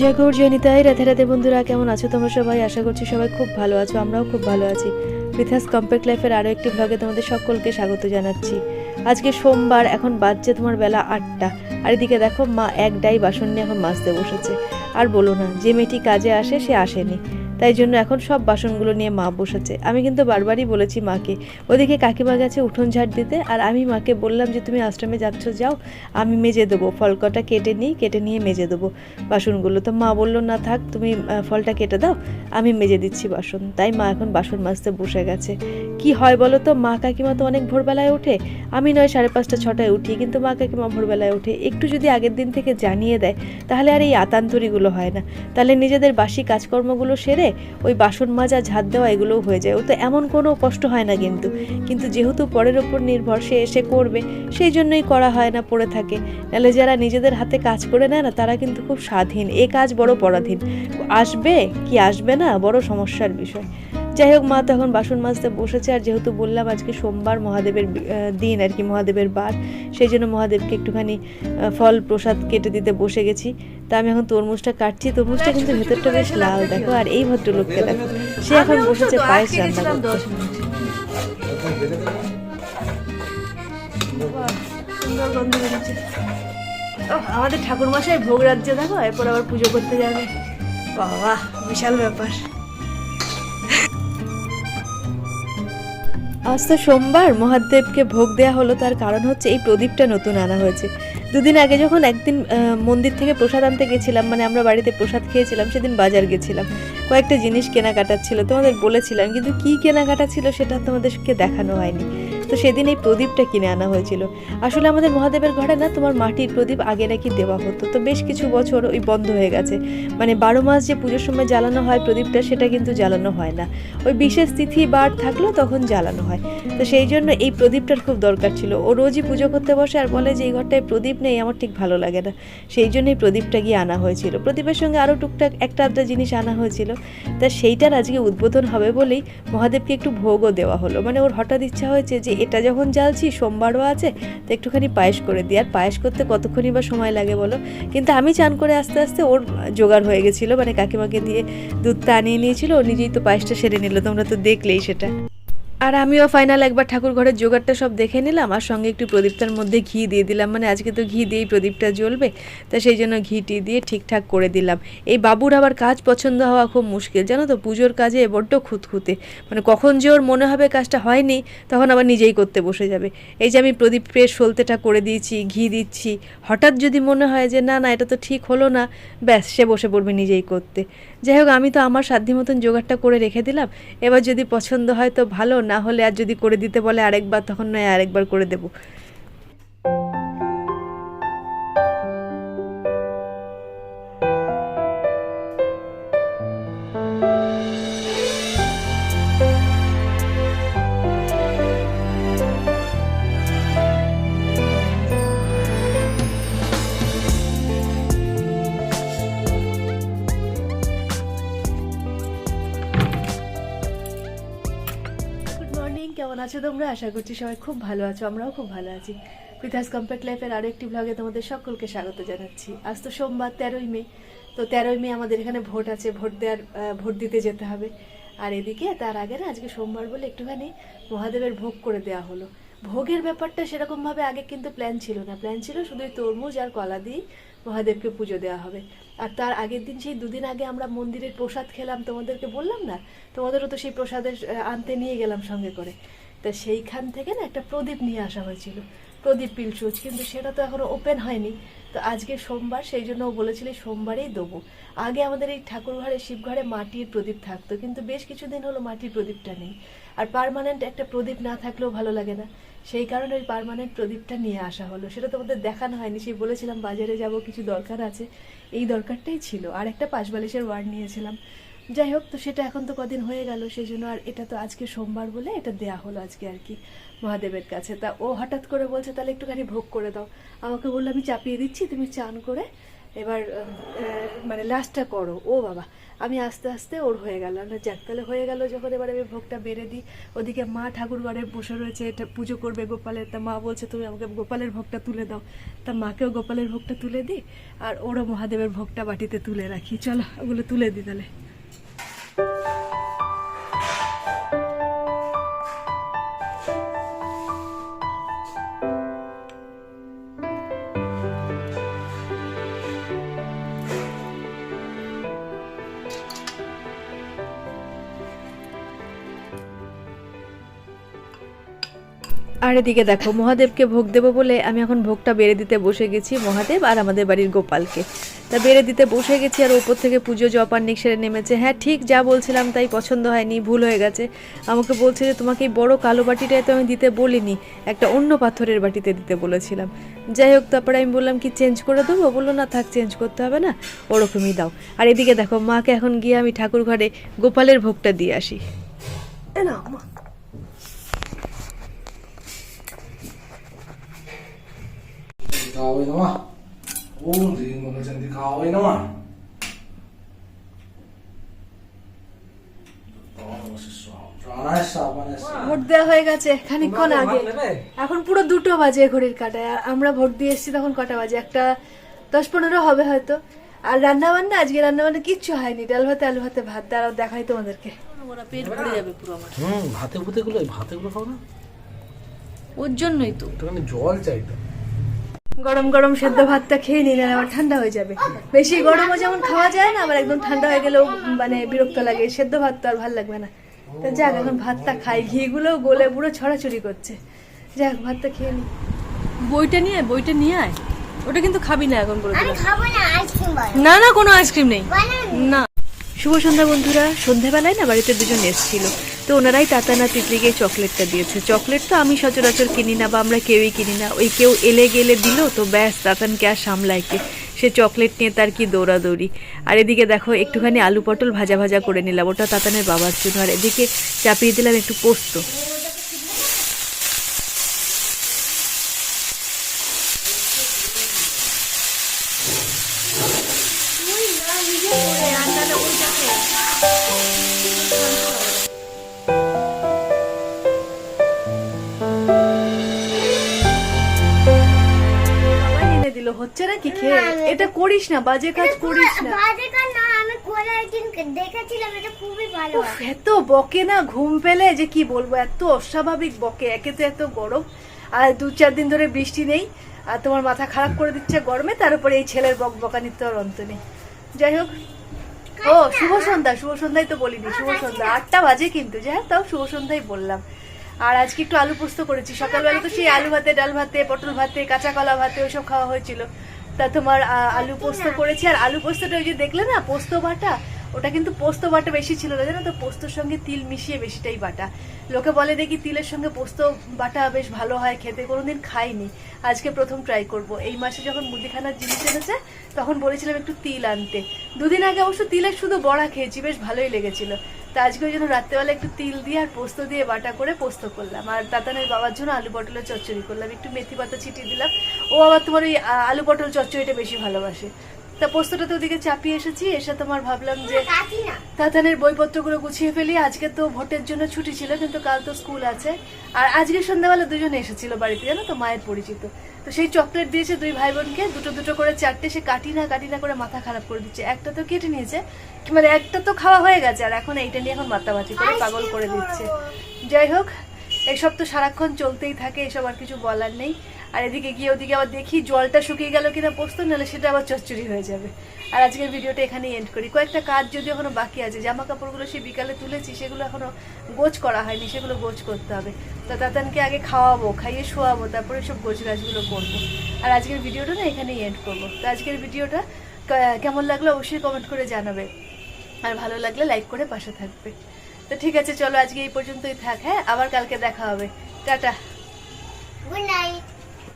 জয় গৌর জয়নিতাই রাধে রাধে বন্ধুরা, কেমন আছো তোমরা সবাই? আশা করছি সবাই খুব ভালো আছো, আমরাও খুব ভালো আছি। পৃথাস কম্প্যাক্ট লাইফের আরও একটি ব্লগে তোমাদের সকলকে স্বাগত জানাচ্ছি। আজকে সোমবার, এখন বাজছে তোমার বেলা আটটা। আর এদিকে দেখো, মা একটাই বাসন নিয়ে এখন মাছতে বসেছে। আর বলো না, যে মেয়েটি কাজে আসে, সে আসেনি। তাই জন্য এখন সব বাসনগুলো নিয়ে মা বসেছে। আমি কিন্তু বারবারই বলেছি মাকে, ওদিকে কাকিমা গেছে উঠোন ঝাড় দিতে, আর আমি মাকে বললাম যে, তুমি আশ্রমে যাচ্ছ, যাও, আমি মেজে দেবো, ফলকটা কেটে নিই, কেটে নিয়ে মেজে দেবো বাসনগুলো। তো মা বলল, না থাক, তুমি ফলটা কেটে দাও, আমি মেজে দিচ্ছি বাসন। তাই মা এখন বাসন মাজতে বসে গেছে। কি হয় বলো তো, মা কাকিমা তো অনেক ভোরবেলায় ওঠে। আমি নয়, সাড়ে পাঁচটা, ছটায় উঠি, কিন্তু মা কাকিমা ভোরবেলায় ওঠে। একটু যদি আগের দিন থেকে জানিয়ে দেয়, তাহলে আর এই আতান্তরিগুলো হয় না। তাহলে নিজেদের বাসি কাজকর্মগুলো সেরে ওই বাসন মাজা, ঝাঁট দেওয়া এগুলোও হয়ে যায়। ও তো এমন কোনো কষ্ট হয় না কিন্তু। কিন্তু যেহেতু পরের ওপর নির্ভর, সে এসে করবে, সেই জন্যই করা হয় না, পড়ে থাকে। নাহলে যারা নিজেদের হাতে কাজ করে নেয় না, তারা কিন্তু খুব স্বাধীন। এ কাজ বড় পরাধীন। আসবে কি আসবে না, বড় সমস্যার বিষয়। যাই হোক মা তখন বাসন মাজতে বসেছে আর যেহেতু বললাম আজকে সোমবার মহাদেবের দিন আর কি মহাদেবের বার সেই জন্য মহাদেবকে একটুখানি ফল প্রসাদ কেটে দিতে বসে গেছি। তা আমি এখন তরমুজটা কাটছি তরমুজটা কিন্তু ভেতরটা বেশ লাল দেখো আর এই ভদ্রলোককে দেখো সে এখন বসেছে পায়েস রান্না করতে। সুন্দর গন্ধ বেরোচ্ছে আমাদের ঠাকুর মশাই ভোগ রাজ্যে দেখো এরপর আবার পুজো করতে যাবে। বাবা বিশাল ব্যাপার। আজ তো সোমবার, মহাদেবকে ভোগ দেওয়া হলো, তার কারণ হচ্ছে এই প্রদীপটা নতুন আনা হয়েছে। দুদিন আগে যখন একদিন মন্দির থেকে প্রসাদ আনতে গেছিলাম মানে আমরা বাড়িতে প্রসাদ খেয়েছিলাম, সেদিন বাজার গেছিলাম। কয়েকটা জিনিস কেনাকাটা ছিল, তোমাদের বলেছিলাম, কিন্তু কি কেনাকাটা ছিল সেটা তোমাদেরকে দেখানো হয়নি। তো সেদিন এই প্রদীপটা কিনে আনা হয়েছিল। আসলে আমাদের মহাদেবের ঘরে না তোমার মাটির প্রদীপ আগে নাকি দেওয়া হতো। তো বেশ কিছু বছর ওই বন্ধ হয়ে গেছে। মানে বারো মাস যে পুজোর সময় জ্বালানো হয় প্রদীপটা, সেটা কিন্তু জ্বালানো হয় না। ওই বিশেষ তিথি বার থাকলেও তখন জ্বালানো হয়। তো সেই জন্য এই প্রদীপটার খুব দরকার ছিল। ও রোজই পুজো করতে বসে আর বলে যে, এই ঘরটায় প্রদীপ নেই, আমার ঠিক ভালো লাগে না। সেই জন্যই প্রদীপটা গিয়ে আনা হয়েছিল। প্রদীপের সঙ্গে আরও টুকটাক একটা আধটা জিনিস আনা হয়েছিল। তা সেইটার আজকে উদ্বোধন হবে বলেই মহাদেবকে একটু ভোগও দেওয়া হলো। মানে ওর হঠাৎ ইচ্ছা হয়েছে যে এটা যখন জ্বালছি, সোমবারও আছে, তো একটুখানি পায়েস করে দিই। আর পায়েস করতে কতক্ষণই বা সময় লাগে বলো? কিন্তু আমি চান করে আস্তে আস্তে ওর জোগাড় হয়ে গেছিল মানে কাকিমাকে দিয়ে দুধটা আনিয়ে নিয়েছিল, ও নিজেই তো পায়েসটা সেরে নিল, তোমরা তো দেখলেই সেটা। আর আমিও ফাইনাল একবার ঠাকুর ঘরের জোগাড়টা সব দেখে নিলাম, আর সঙ্গে একটু প্রদীপটার মধ্যে ঘি দিয়ে দিলাম। মানে আজকে তো ঘি দিয়েই প্রদীপটা জ্বলবে, তা সেই জন্য ঘিটি দিয়ে ঠিকঠাক করে দিলাম। এই বাবুর আবার কাজ পছন্দ হওয়া খুব মুশকিল, জানো তো পুজোর কাজে বড্ড খুঁতখুঁতে। মানে কখন যে ওর মনে হবে কাজটা হয়নি, তখন আবার নিজেই করতে বসে যাবে। এই যে আমি প্রদীপের সলতেটা করে দিয়েছি, ঘি দিচ্ছি, হঠাৎ যদি মনে হয় যে না না, এটা তো ঠিক হলো না, ব্যাস, সে বসে পড়বে নিজেই করতে। যাই হোক, আমি তো আমার সাধ্য মতন জোগাড়টা করে রেখে দিলাম। এবার যদি পছন্দ হয় তো ভালো না হলে আর যদি করে দিতে বলে আরেকবার তখন নয় আরেকবার করে দেবো। কেমন আছো তোমরা? আশা করছি সবাই খুব ভালো আছো, আমরাও খুব ভালো আছি। পৃথাস কম্প্যাক্ট লাইফের আরও একটি ব্লগে তোমাদের সকলকে স্বাগত জানাচ্ছি। আজ তো সোমবার, তেরোই মে। তো তেরোই মে আমাদের এখানে ভোট আছে, ভোট দেওয়ার ভোট দিতে যেতে হবে। আর এদিকে তার আগে না আজকে সোমবার বলে একটুখানি মহাদেবের ভোগ করে দেওয়া হলো। ভোগের ব্যাপারটা সেরকমভাবে আগে কিন্তু প্ল্যান ছিল না। প্ল্যান ছিল শুধুই তরমুজ আর কলা দিয়ে মহাদেবকে পুজো দেওয়া হবে। আর তার আগের দিন সেই দুদিন আগে আমরা মন্দিরের প্রসাদ খেলাম, তোমাদেরকে বললাম না? তোমাদেরও তো সেই প্রসাদের আনতে নিয়ে গেলাম সঙ্গে করে। তা সেইখান থেকে না একটা প্রদীপ নিয়ে আসা হয়েছিল। প্রদীপ পিলসুচ, কিন্তু সেটা তো এখনও ওপেন হয়নি। তো আজকে সোমবার, সেই জন্য ও বলেছিল সোমবারেই দেবো। আগে আমাদের এই ঠাকুর ঘরে শিবঘরে মাটির প্রদীপ থাকতো, কিন্তু বেশ কিছুদিন হলো মাটির প্রদীপটা নেই। আর পারমানেন্ট একটা প্রদীপ না থাকলেও ভালো লাগে না। সেই কারণে ওই পার্মানেন্ট প্রদীপটা নিয়ে আসা হলো। সেটা তোমাদের দেখানো হয়নি, সেই বলেছিলাম বাজারে যাব, কিছু দরকার আছে। এই দরকারটাই ছিল। আর একটা পাঁচবালিশের ওয়ার্ড নিয়েছিলাম। যাই হোক, তো সেটা এখন তো কদিন হয়ে গেল, সেই জন্য আর এটা তো আজকে সোমবার বলে এটা দেয়া হলো আজকে আর কি মহাদেবের কাছে। তা ও হঠাৎ করে বলছে, তাহলে একটুখানি ভোগ করে দাও। আমাকে বলল, আমি চাপিয়ে দিচ্ছি, তুমি চান করে এবার মানে লাস্টটা করো। ও বাবা, আমি আস্তে আস্তে ওর হয়ে গেল আমরা যাক তাহলে হয়ে গেল যখন এবার আমি ভোগটা বেড়ে দিই। ওদিকে মা ঠাকুর ঘরে বসে রয়েছে, এটা পুজো করবে গোপালের। তা মা বলছে, তুমি আমাকে গোপালের ভোগটা তুলে দাও। তা মাকেও গোপালের ভোগটা তুলে দিই, আর ওরও মহাদেবের ভোগটা বাটিতে তুলে রাখি। চলো, ওগুলো তুলে দিই তাহলে। আর এদিকে দেখো, মহাদেবকে ভোগ দেবো বলে আমি এখন ভোগটা বেড়ে দিতে বসে গেছি মহাদেব আর আমাদের বাড়ির গোপালকে। তা বেড়ে দিতে বসে গেছি আর ওপর থেকে পুজো জপান্নিক সেরে নেমেছে। হ্যাঁ ঠিক যা বলছিলাম তাই পছন্দ হয়নি, ভুল হয়ে গেছে। আমাকে বলছে যে তোমাকে এই বড় কালো বাটিটায় তো আমি দিতে বলিনি, একটা অন্য পাথরের বাটিতে দিতে বলেছিলাম। যাই হোক, তারপরে আমি বললাম, কি চেঞ্জ করে দেবো? বলল, না থাক, চেঞ্জ করতে হবে না, ওরকমই দাও। আর এদিকে দেখো, মাকে এখন গিয়ে আমি ঠাকুর ঘরে গোপালের ভোগটা দিয়ে আসি। এ এখন পুরো দুটো বাজে ঘড়ির কাটায় আর আমরা ভোট দিয়ে তখন কটা বাজে একটা দশ পনেরো হবে হয়তো আর রান্না বান্না আজকে রান্না বান্না কিচ্ছু হয়নি ডাল ভাতে আলু ভাতে ভাত দাঁড়াও দেখাই তোমাদেরকে পেট ভরে যাবে ওর জন্যই তো জল চাইতো গরম গরম সেদ্ধ ভাতটা খেয়ে নিলে আবার ঠান্ডা হয়ে যাবে। বেশি গরমও যেমন খাওয়া যায় না আবার একদম ঠান্ডা হয়ে গেলেও মানে বিরক্ত লাগে। সেদ্ধ ভাত তো আর ভালো লাগবে না। তো যাক এখন ভাতটা খাই। ঘি ঘিগুলো গলে পুরো ছড়াছড়ি করছে। যাক ভাতটা খেয়ে নি। বইটা নিয়ে বইটা নিয়ে আয়। ওটা কিন্তু খাবি না এখন বলে না না না কোনো আইসক্রিম নেই। না। শুভ সন্ধ্যা বন্ধুরা। সন্ধ্যাবেলায় না বাড়িতে দুজন এসেছিল। তো ওনারাই তাতানা তিতলিকে চকলেটটা দিয়েছে। চকলেট তো আমি সচরাচর কিনি না বা আমরা কেউই কিনি না। ওই কেউ এলে গেলে দিল, তো ব্যাস, তাতানকে আর সামলায় কে? সে চকলেট নিয়ে তার কি দৌড়াদৌড়ি। আর এদিকে দেখো, একটুখানি আলু পটল ভাজা ভাজা করে নিলাম। ওটা তাতানের বাবার জন্য। আর এদিকে চাপিয়ে দিলাম একটু পোস্ত। হচ্ছে না কি খেয়ে এটা করিস না বাজে কাজ করিস না। বাজে কার না আমি কোলা একদিন দেখেছিলাম এটা খুবই ভালো এত বকে না ঘুম পেলে যে কি বলব এত অস্বাভাবিক বকে একে তো এত গরম। আর দু চার দিন ধরে বৃষ্টি নেই আর তোমার মাথা খারাপ করে দিচ্ছে গরমে তার উপরে এই ছেলের বক বকানির তো আর অন্ত নেই যাই হোক। ও শুভ সন্ধ্যা শুভ সন্ধ্যায় তো বলিনি শুভ সন্ধ্যা। আটটা বাজে কিন্তু যাই হোক তাও শুভ সন্ধ্যায় বললাম। আর আজকে একটু আলু পোস্ত করেছি। সকালবেলা তো সেই আলু ভাতে, ডাল ভাতে, পটল ভাতে, কাঁচা কলা ভাতে ওইসব খাওয়া হয়েছিল। তা তোমার আলু পোস্ত করেছি। আর আলু পোস্তটা ওই যে দেখলে না, পোস্ত বাটা ওটা কিন্তু পোস্ত বাটা বেশি ছিল না, জানো তো? পোস্তর সঙ্গে তিল মিশিয়ে বেশিটাই বাটা। লোকে বলে দেখি তিলের সঙ্গে পোস্ত বাটা বেশ ভালো হয়, খেতে কোনোদিন খাইনি। আজকে প্রথম ট্রাই করব। এই মাসে যখন মুদিখানার জিনিস এনেছে, তখন বলেছিলাম একটু তিল আনতে। দুদিন আগে অবশ্য তিলের শুধু বড়া খেয়েছি, বেশ ভালোই লেগেছিল। তা আজকে ওই জন্য রাত্রেবেলা একটু তিল দিয়ে আর পোস্ত দিয়ে বাটা করে পোস্ত করলাম। আর তাতানের বাবার জন্য আলু পটলের চচ্চড়ি করলাম। একটু মেথি পাতা ছিটিয়ে দিলাম। ও আবার তোমার ওই আলু পটল চচ্চড়িটা বেশি ভালোবাসে। তা পোস্তটা তো ওদিকে চাপিয়ে এসেছি এসে তোমার ভাবলাম যে তাতানের বইপত্রগুলো গুছিয়ে ফেলি। আজকে তো ভোটের জন্য ছুটি ছিল কিন্তু কাল তো স্কুল আছে। আর আজকে সন্ধ্যাবেলা দুজনে এসেছিল বাড়িতে জানো তো মায়ের পরিচিত। তো সেই চকলেট দিয়েছে দুই ভাই বোনকে দুটো দুটো করে চারটে সে কাটি না কাটি না করে মাথা খারাপ করে দিচ্ছে। একটা তো কেটে নিয়েছে মানে একটা তো খাওয়া হয়ে গেছে আর এখন এইটা নিয়ে এখন মাতামাতি করে পাগল করে দিচ্ছে। যাই হোক এইসব তো সারাক্ষণ চলতেই থাকে এসব আর কিছু বলার নেই। আর এদিকে গিয়ে ওদিকে আবার দেখি জলটা শুকিয়ে গেল কিনা পোস্ত, নাহলে সেটা আবার চচ্চড়ি হয়ে যাবে। আর আজকের ভিডিওটা এখানেই এন্ড করি। কয়েকটা কাজ যদি এখনও বাকি আছে জামা কাপড়গুলো সেই বিকালে তুলেছি, সেগুলো এখনও গোছ করা হয়নি, সেগুলো গোছ করতে হবে। তা তাতানকে আগে খাওয়াবো, খাইয়ে শোয়াবো, তারপরে সব গোছ গাছগুলো করব। আর আজকের ভিডিওটা না এখানেই এন্ড করব। তো আজকের ভিডিওটা কেমন লাগল অবশ্যই কমেন্ট করে জানাবে। আর ভালো লাগলে লাইক করে পাশে থাকবে। তো ঠিক আছে, চলো আজকে এই পর্যন্তই থাক হ্যাঁ? আবার কালকে দেখা হবে। টাটা। Good night